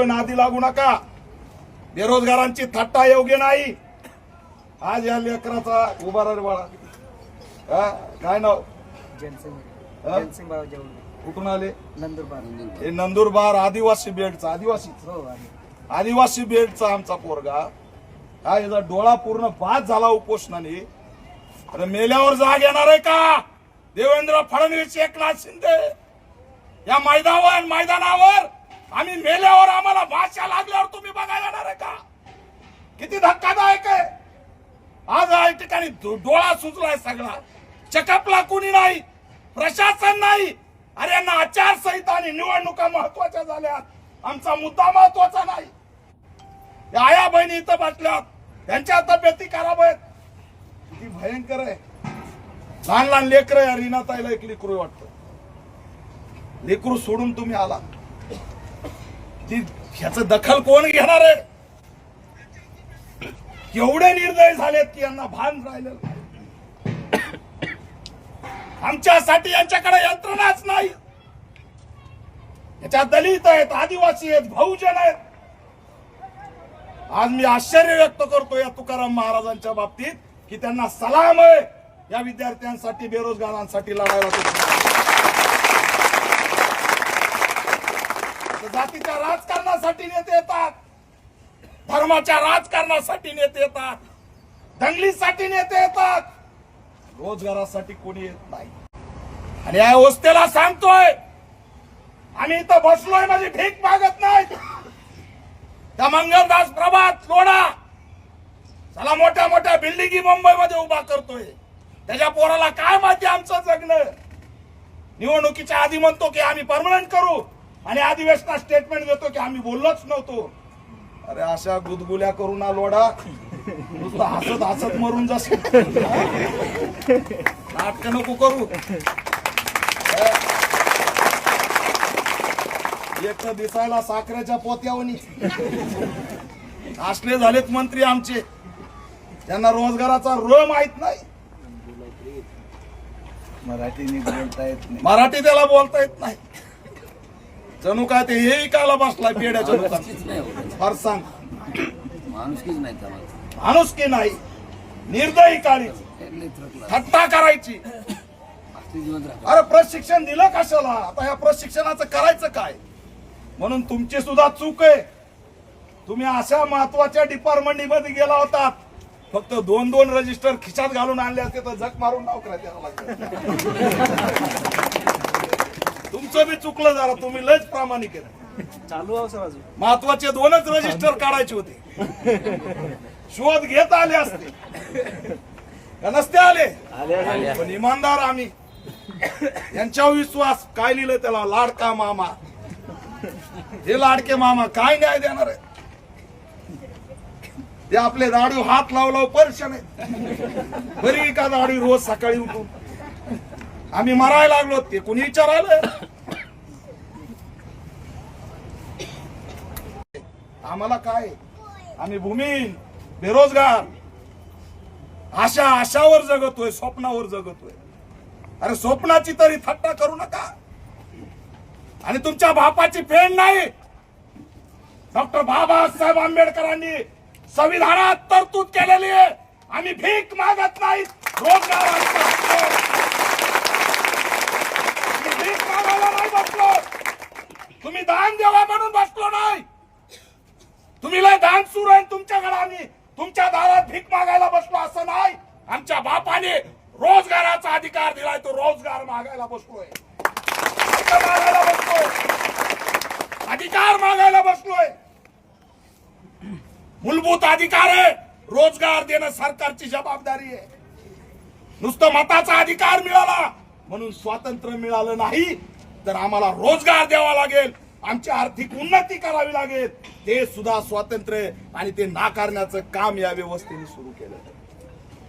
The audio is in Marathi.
सांगतोय नादी लागू नका. बेरोजगारांची थट्टा योग्य नाही. आज या लेकराचा उभा बाळा? काय नाव? कुठून आले? नंदुरबार. हे नंदुरबार आदिवासी बेडचा आदिवासी. हो आदिवासी बेडचा आमचा पोरगा. हा याचा डोळा पूर्ण बाद झाला उपोषणाने. अरे मेल्यावर जाग येणार आहे का? देवेंद्र फडणवीस एकनाथ शिंदे. या मैदानावर मैदानावर. आम्ही मेल्यावर आम्हाला भाषा लागल्यावर तुम्ही बघायला येणार आहे का? किती धक्कादायक आहे. आज या ठिकाणी डोळा सुचलाय सगळा. चकपला कुणी नाही प्रशासन नाही. अरे यांना आचारसंहिता आणि निवडणुका महत्त्वाच्या झाल्यात आमचा मुद्दा महत्त्वाचा नाही. या आया बहिणी इथं बसल्यात त्यांच्या तब्येती खराब आहेत. किती भयंकर आहे. लहान लहान लेकर या रीनाताईला एक लेकरू वाटत. लेकरू सोडून तुम्ही आला ती ह्याच दखल कोण घेणार आहे? एवढे निर्दय झालेत की यांना भान राहिलं आमच्यासाठी यांच्याकडे यंत्रणाच नाही. याच्यात दलित आहेत आदिवासी आहेत बहुजन आहेत. आज मी आश्चर्य व्यक्त करतो या तुकाराम महाराजांच्या बाबतीत की त्यांना सलाम आहे या विद्यार्थ्यांसाठी बेरोजगारांसाठी लढायला ते तर जातीच्या राजकारणासाठी नेते येतात. धर्माच्या राजकारणासाठी नेते येतात. दंगलीसाठी नेते येतात. रोजगारासाठी कोणी येत नाही. आणि या वस्तेला सांगतोय आम्ही इथं बसलोय म्हणजे भीक मागत नाही. त्या मंगलदास प्रभात लोढा चला मोठ्या मोठ्या बिल्डिंगी मुंबईमध्ये उभा करतोय. त्याच्या पोराला काय माहिती आमचं जगणं? निवडणुकीच्या आधी म्हणतो की आम्ही परमनंट करू. आणि अधिवेशनात स्टेटमेंट देतो की आम्ही बोललोच नव्हतो. अरे अशा गुदगुल्या करू ना लोढा नुसतं हसत हसत मरून जाशील. नाटक नको करू. एक तर दिसायला साखरेच्या पोत्यावनी असले झालेत मंत्री आमचे. त्यांना रोजगाराचा र माहीत नाही. मराठीने बोलता येत नाही. मराठी त्याला बोलता येत नाही. जणू काय ते हे काला बसलाय पेड्याच्या दुकानात. फार सांग. माणुसकीच नाही त्याला. माणूस की नाही निर्दयी काळीच थट्टा करायची. अरे प्रशिक्षण दिलं कशाला? आता या प्रशिक्षणाचं करायचं काय? म्हणून तुमची सुद्धा चूक आहे. तुम्ही अशा महत्त्वाच्या डिपार्टमेंटमध्ये गेला होता फक्त दोन दोन रजिस्टर खिशात घालून आणले असते तर झक मारून नोकऱ्या द्यावं लागतं तुमचं बी चुकलं जरा तुम्ही लयच प्रामाणिक आहे. चालू आहे सर अजून. महत्त्वाचे दोनच रजिस्टर काढायचे होते. शोध घेत आले असते. का नसते आले? पण इमानदार आम्ही. यांच्यावर विश्वास काय लिहिलं त्याला? लाडका मामा. हे लाडके मामा काय न्याय देणार आहे? ते आपले दाढी हात लाव लाव परेशान आहेत बरी का दाढी रोज सकाळी उठून? आम्ही मरायला लागलो ते कोणी विचारायला? आम्हाला काय? आम्ही भूमीन बेरोजगार. आशा आशावर जगतोय स्वप्नावर जगतोय. अरे स्वप्नाची तरी थट्टा करू नका. आणि तुमच्या बापाची फेड नाही. डॉक्टर बाबासाहेब आंबेडकरांनी संविधानात तरतूद केलेली आहे. आम्ही भीक मागत नाही. रोजगार हक्क आहे. आम्ही भीक मागायला नाही बसलो तुम्ही दान देवा म्हणून बसलो नाही. तुम्ही लय दान सुरू आहे तुमच्याकडे आम्ही तुमच्या दारात भीक मागायला बसलो असं नाही. आमच्या बापाने रोजगाराचा अधिकार दिलाय तो रोजगार मागायला बसलोय. मागायला बसलोय. अधिकार मागायला बसलोय. मूलभूत अधिकार आहे. रोजगार देणं सरकारची जबाबदारी आहे. नुसतं मताचा अधिकार मिळाला म्हणून स्वातंत्र्य मिळालं नाही तर आम्हाला रोजगार द्यावा लागेल. आमची आर्थिक उन्नती करावी लागेल. ते सुद्धा स्वातंत्र्य आणि ते नाकारण्याचं काम या व्यवस्थेने सुरू केलं.